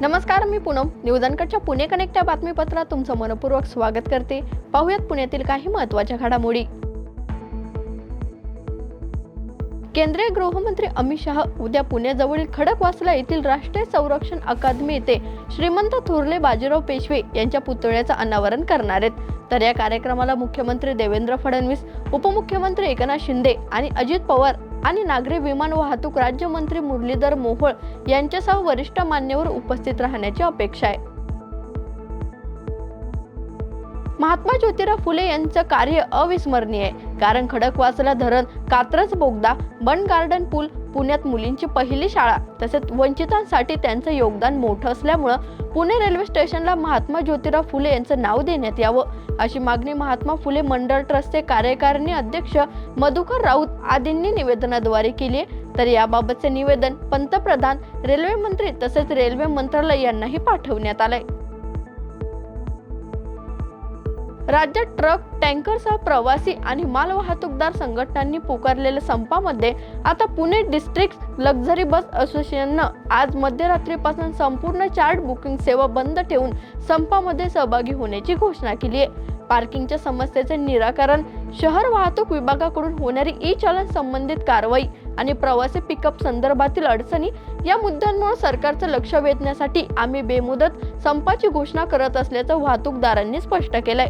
नमस्कार मी पूनम. न्यूजनकडच्या पुणे कनेक्ट या बातमीपत्रात तुमचं मनपूर्वक स्वागत करते. पाहुयात पुण्यातील काही महत्त्वाच्या घडामोडी. केंद्रीय गृहमंत्री अमित शहा उद्या पुण्याजवळील खडकवासला येथील राष्ट्रीय संरक्षण अकादमी येथे श्रीमंत थोरले बाजीराव पेशवे यांच्या पुतळ्याचं अनावरण करणार आहेत. तर या कार्यक्रमाला मुख्यमंत्री देवेंद्र फडणवीस उपमुख्यमंत्री एकनाथ शिंदे आणि अजित पवार आणि नागरी विमान वाहतूक राज्यमंत्री मुरलीधर मोहोळ यांच्यासह वरिष्ठ मान्यवर उपस्थित राहण्याची अपेक्षा आहे. महात्मा ज्योतिराव फुले यांचं कार्य अविस्मरणीय आहे. कारण खडकवासला धरण कात्रज बोगदा बन गार्डन पूल पुण्यात मुलींची पहिली शाळा तसेच वंचितांसाठी त्यांचं योगदान मोठं असल्यामुळं पुणे रेल्वे स्टेशनला महात्मा ज्योतिराव फुले यांचं नाव देण्यात यावं. अशी मागणी महात्मा फुले मंडळ ट्रस्टचे कार्यकारिणी अध्यक्ष मधुकर राऊत आदींनी निवेदनाद्वारे केली आहे. तर याबाबतचे निवेदन पंतप्रधान रेल्वे मंत्री तसेच रेल्वे मंत्रालय यांनाही पाठवण्यात आलंय. राज्यात ट्रक टँकरसह प्रवासी आणि मालवाहतूकदार संघटनांनी पुकारलेल्या संपामध्ये आता पुणे डिस्ट्रिक्ट लक्झरी बस असोसिएशननं आज मध्यरात्रीपासून संपूर्ण चार्ट बुकिंग सेवा बंद ठेवून संपामध्ये सहभागी होण्याची घोषणा केली आहे. पार्किंगच्या समस्येचे निराकरण शहर वाहतूक विभागाकडून होणारी ई चलन संबंधित कारवाई आणि प्रवासी पिकअप संदर्भातील अडचणी या मुद्द्यांमुळे सरकारचं लक्ष वेधण्यासाठी आम्ही बेमुदत संपाची घोषणा करत असल्याचं वाहतूकदारांनी स्पष्ट केलंय.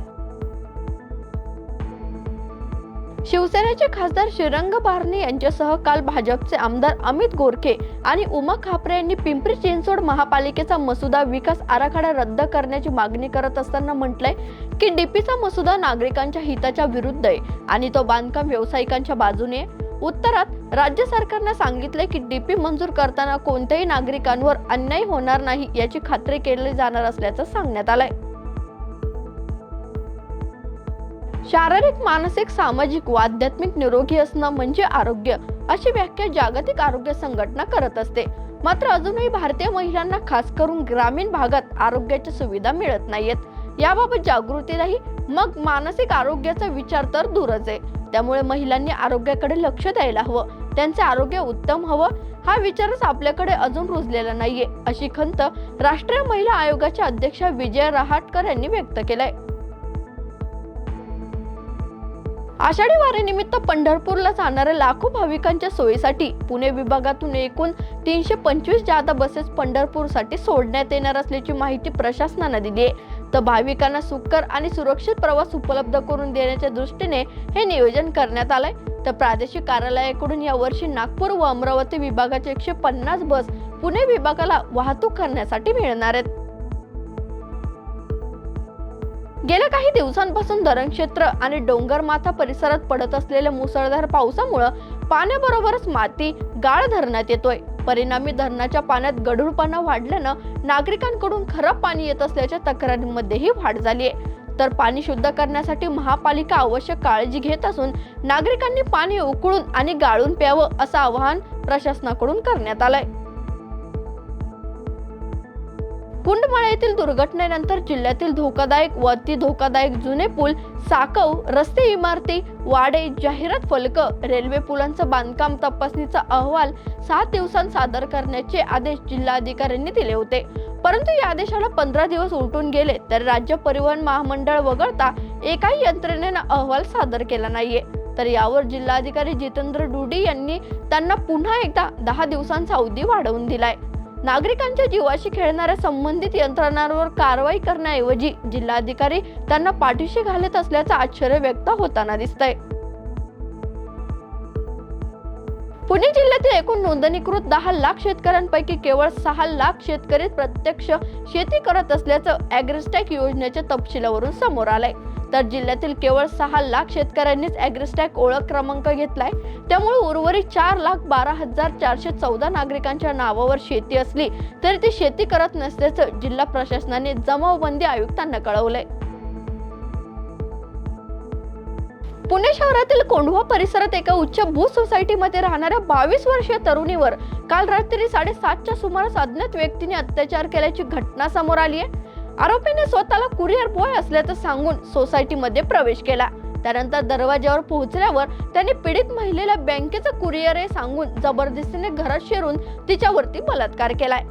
शिवसेनेचे खासदार श्रीरंग बारणे यांच्यासह काल भाजपचे आमदार अमित गोरखे आणि उमा खापरे यांनी पिंपरी चिंचवड महापालिकेचा मसुदा विकास आराखडा रद्द करण्याची मागणी करत असताना म्हटलंय की डीपीचा मसुदा नागरिकांच्या हिताच्या विरुद्ध आहे आणि तो बांधकाम व्यावसायिकांच्या बाजूने उत्तरात राज्य सरकारने सांगितले की डीपी मंजूर करताना कोणत्याही नागरिकांवर अन्याय होणार नाही याची खात्री केली जाणार असल्याचं सांगण्यात आलंय. शारीरिक मानसिक सामाजिक व आध्यात्मिक निरोगी असणं म्हणजे आरोग्य अशी व्याख्या जागतिक आरोग्य संघटना करत असते. मात्र अजूनही भारतीय महिलांना खास करून ग्रामीण भागात आरोग्याच्या सुविधा मिळत नाहीयेत. याबाबत जागृती नाही मग मानसिक आरोग्याचा विचार तर दूरच आहे. त्यामुळे महिलांनी आरोग्याकडे लक्ष द्यायला हवं. त्यांचे आरोग्य उत्तम हवं हा विचारच आपल्याकडे अजून रुजलेला नाहीये अशी खंत राष्ट्रीय महिला आयोगाच्या अध्यक्षा विजय रहाटकर यांनी व्यक्त केलाय. आषाढी वारीनिमित्त पंढरपूरला जाणाऱ्या लाखो भाविकांच्या सोयीसाठी पुणे विभागातून एकूण तीनशे पंचवीस जादा बसेस पंढरपूरसाठी सोडण्यात येणार असल्याची माहिती प्रशासनानं दिली आहे. तर भाविकांना सुकर आणि सुरक्षित प्रवास उपलब्ध करून देण्याच्या दृष्टीने हे नियोजन करण्यात आलंय. तर प्रादेशिक कार्यालयाकडून यावर्षी नागपूर व अमरावती विभागाचे एकशे पन्नास बस पुणे विभागाला वाहतूक करण्यासाठी मिळणार आहेत. गेल्या काही दिवसांपासून धरण क्षेत्र आणि डोंगरमाथा परिसरात पडत असलेल्या मुसळधार पावसामुळं पाण्याबरोबरच माती गाळ धरण्यात येतोय. परिणामी धरणाच्या पाण्यात गढूळपणा वाढल्यानं नागरिकांकडून खराब पाणी येत असल्याच्या तक्रारींमध्येही वाढ झाली आहे तर पाणी शुद्ध करण्यासाठी महापालिका आवश्यक काळजी घेत असून नागरिकांनी पाणी उकळून आणि गाळून प्यावं असं आवाहन प्रशासनाकडून करण्यात आलंय. कुंडमाळा येथील दुर्घटनेनंतर जिल्ह्यातील धोकादायक व अति धोकादायक जुने पूल साकव रस्ते इमारती वाडे जाहिरात फलक रेल्वे पुलांचं बांधकाम तपासणीचा अहवाल सात दिवसांत सादर करण्याचे आदेश जिल्हाधिकाऱ्यांनी दिले होते. परंतु या आदेशाला पंधरा दिवस उलटून गेले तर राज्य परिवहन महामंडळ वगळता एकाही यंत्रणेनं अहवाल सादर केला नाहीये. तर यावर जिल्हाधिकारी जितेंद्र डुडी यांनी त्यांना पुन्हा एकदा दहा दिवसांचा अवधी वाढवून दिलाय. नागरिकांच्या जीवाशी खेळणाऱ्या संबंधित यंत्रणांवर कारवाई करण्याऐवजी जिल्हाधिकारी त्यांना पाठीशी घालत असल्याचं आश्चर्य व्यक्त होताना दिसतंय. पुणे जिल्ह्यातील एकूण नोंदणीकृत दहा लाख शेतकऱ्यांपैकी केवळ सहा लाख शेतकरी प्रत्यक्ष शेती करत असल्याचं अॅग्रिस्टॅक योजनेच्या तपशिलावरून समोर आलंय. तर जिल्ह्यातील केवळ सहा लाख शेतकऱ्यांनीच ॲग्रिस्टॅक ओळख क्रमांक घेतलाय. त्यामुळे उर्वरित चार लाख बारा हजार चारशे चौदा नागरिकांच्या नावावर शेती असली तरी ती शेती करत नसल्याचं जिल्हा प्रशासनाने जमावबंदी आयुक्तांना कळवलंय. पुणे शहरातील कोंढवा परिसरात एका उच्च भू सोसायटीमध्ये राहणाऱ्या बावीस वर्षीय तरुणीवर काल रात्री साडेसातच्या सुमारास अज्ञात व्यक्तीने अत्याचार केल्याची घटना समोर आली आहे. आरोपीने स्वतःला कुरिअर बॉय असल्याचं सांगून सोसायटीमध्ये प्रवेश केला. त्यानंतर दरवाजावर पोहोचल्यावर त्याने पीडित महिलेला बँकेचं कुरिअर आहे सांगून जबरदस्तीने घरात शिरून तिच्यावरती बलात्कार केलाय.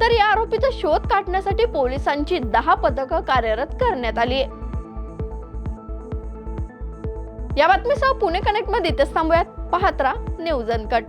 तर या आरोपीचा शोध काढण्यासाठी पोलिसांची दहा पथकं कार्यरत करण्यात आली आहे. या बातमीसह पुणे कनेक्टमध्ये इथेच थांबूयात. पाहत राहा न्यूज अनकट.